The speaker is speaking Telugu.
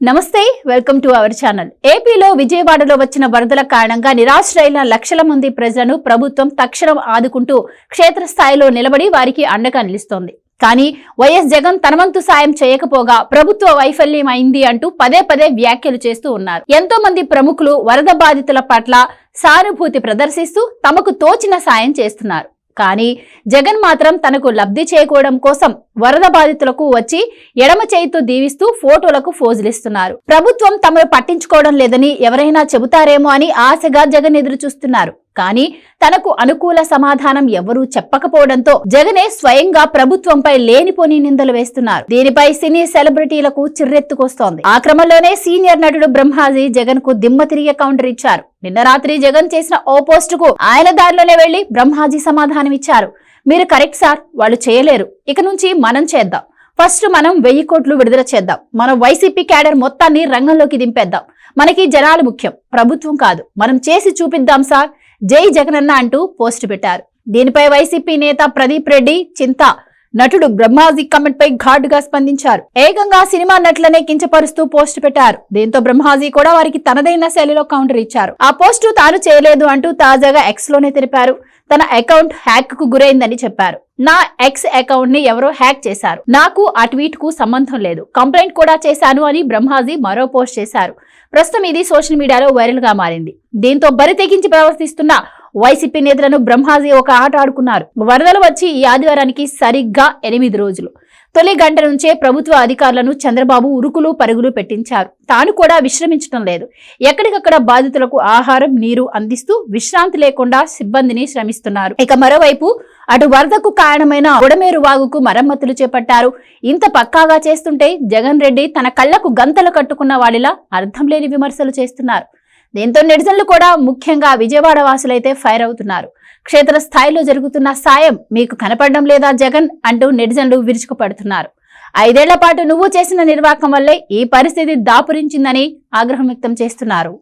నమస్తే వెల్కమ్ టు అవర్ ఛానల్. ఏపీలో విజయవాడలో వచ్చిన వరదల కారణంగా నిరాశ్రయుల లక్షల మంది ప్రజలను ప్రభుత్వం తక్షణం ఆదుకుంటూ క్షేత్రస్థాయిలో నిలబడి వారికి అండగా నిలుస్తోంది. కానీ వైఎస్ జగన్ తనవంతు సాయం చేయకపోగా ప్రభుత్వ వైఫల్యం అయింది అంటూ పదే పదే వ్యాఖ్యలు చేస్తూ ఉన్నారు. ఎంతో మంది ప్రముఖులు వరద బాధితుల పట్ల సానుభూతి ప్రదర్శిస్తూ తమకు తోచిన సాయం చేస్తున్నారు. కానీ జగన్ మాత్రం తనకు లబ్ధి చేకూడడం కోసం వరద బాధితులకు వచ్చి ఎడమ చేయితో దీవిస్తూ ఫోటోలకు ఫోజులిస్తున్నారు. ప్రభుత్వం తమను పట్టించుకోవడం లేదని ఎవరైనా చెబుతారేమో అని ఆశగా జగన్ ఎదురు చూస్తున్నారు కానీ తనకు అనుకూల సమాధానం ఎవరూ చెప్పకపోవడంతో జగనే స్వయంగా ప్రభుత్వంపై లేనిపోని నిందలు వేస్తున్నారు. దీనిపై సినీ సెలబ్రిటీలకు చిర్రెత్తుకొస్తోంది. ఆ క్రమంలోనే సీనియర్ నటుడు బ్రహ్మాజీ జగన్కు దిమ్మ తిరిగే కౌంటర్ ఇచ్చారు. నిన్న రాత్రి జగన్ చేసిన ఓ పోస్ట్కు ఆయన దారిలోనే వెళ్ళి బ్రహ్మాజీ సమాధానం ఇచ్చారు. మీరు కరెక్ట్ సార్ వాళ్ళు చేయలేరు. ఇక నుంచి మనం చేద్దాం. ఫస్ట్ మనం వెయ్యి కోట్లు విడుదల చేద్దాం. మనం వైసీపీ క్యాడర్ మొత్తాన్ని రంగంలోకి దింపేద్దాం. మనకి జనాలు ముఖ్యం ప్రభుత్వం కాదు. మనం చేసి చూపిద్దాం సార్ జై జగనన్న అంటూ పోస్ట్ పెట్టారు. దీనిపై వైసీపీ నేత ప్రదీప్ రెడ్డి చింత నటుడు బ్రహ్మాజీ కమెంట్ పై ఘాటుగా స్పందించారు. ఏకంగా సినిమా నటులనే కించపరుస్తూ పోస్ట్ పెట్టారు. దీంతో బ్రహ్మాజీ కూడా వారికి తనదైన శైలిలో కౌంటర్ ఇచ్చారు. ఆ పోస్టు తాను చేయలేదు అంటూ తాజాగా ఎక్స్లోనే తెలిపారు. తన అకౌంట్ హ్యాక్కు గురైందని చెప్పారు. నా ఎక్స్ అకౌంట్ని ఎవరో హ్యాక్ చేశారు. నాకు ఆ ట్వీట్కు సంబంధం లేదు. కంప్లైంట్ కూడా చేశాను అని బ్రహ్మాజీ మరో పోస్ట్ చేశారు. ప్రస్తుతం ఇది సోషల్ మీడియాలో వైరల్గా మారింది. దీంతో బరి తెగించి ప్రవర్తిస్తున్న వైసీపీ నేతలను బ్రహ్మాజీ ఒక ఆట ఆడుకున్నారు. వరదలు వచ్చి ఈ ఆదివారానికి సరిగ్గా ఎనిమిది రోజులు. తొలి గంట నుంచే ప్రభుత్వ అధికారులను చంద్రబాబు ఉరుకులు పరుగులు పెట్టించారు. తాను కూడా విశ్రమించడం లేదు. ఎక్కడికక్కడ బాధితులకు ఆహారం నీరు అందిస్తూ విశ్రాంతి లేకుండా సిబ్బందిని శ్రమిస్తున్నారు. ఇక మరోవైపు అటు వరదకు కారణమైన ఉడమేరు వాగుకు మరమ్మతులు చేపట్టారు. ఇంత పక్కాగా చేస్తుంటే జగన్ రెడ్డి తన కళ్ళకు గంతలు కట్టుకున్న వాడిలా అర్థం లేని విమర్శలు చేస్తున్నారు. దీంతో నెటిజన్లు కూడా ముఖ్యంగా విజయవాడ వాసులైతే ఫైర్ అవుతున్నారు. క్షేత్ర స్థాయిలో జరుగుతున్న సాయం మీకు కనపడడం లేదా జగన్ అంటూ నెటిజన్లు విరుచుకుపడుతున్నారు. ఐదేళ్ళ పాటు నువ్వు చేసిన నిర్వాకం వల్లే ఈ పరిస్థితి దాపురించిందని ఆగ్రహం వ్యక్తం చేస్తున్నారు.